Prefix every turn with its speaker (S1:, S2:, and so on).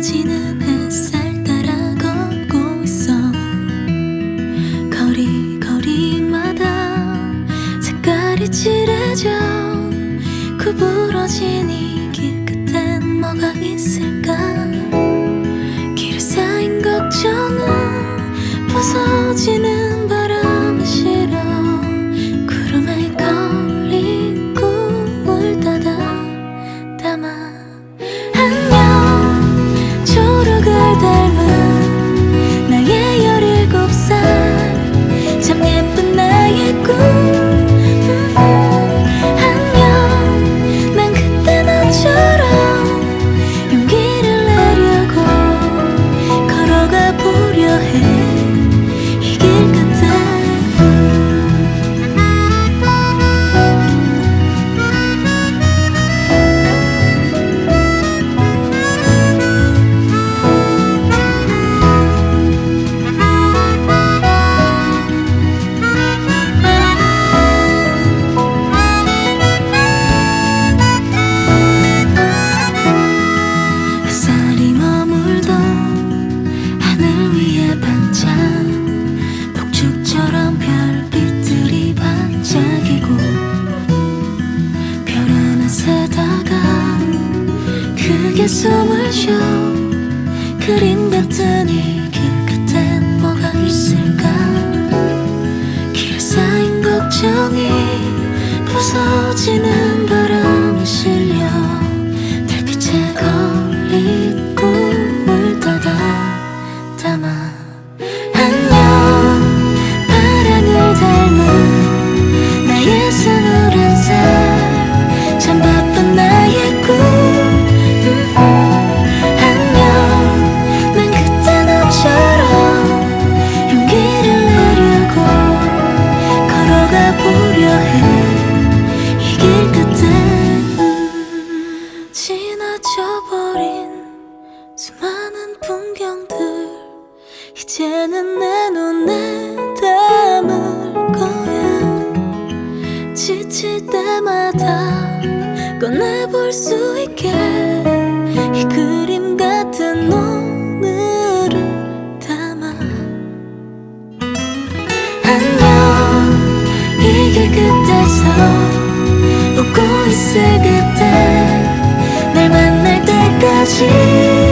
S1: 꺼지는 햇살 따라 걷고 있어. 거리거리마다 색깔이 칠해져. 구부러진 이 길 끝엔 뭐가 있을까? 길에 쌓인 걱정은 부서지는 숨을 쉬어 그림 같은 이 길 끝엔 뭐가 있을까? 길 쌓인 걱정이 부서지는 바람을 실 지나쳐버린 수많은 풍경들. 이제는 내 눈에 담을 거야. 지칠 때마다 꺼내볼 수 있게 이 그림 같은 오늘을 담아. 안녕 이길 끝에서 웃고 있을 그때 爱情。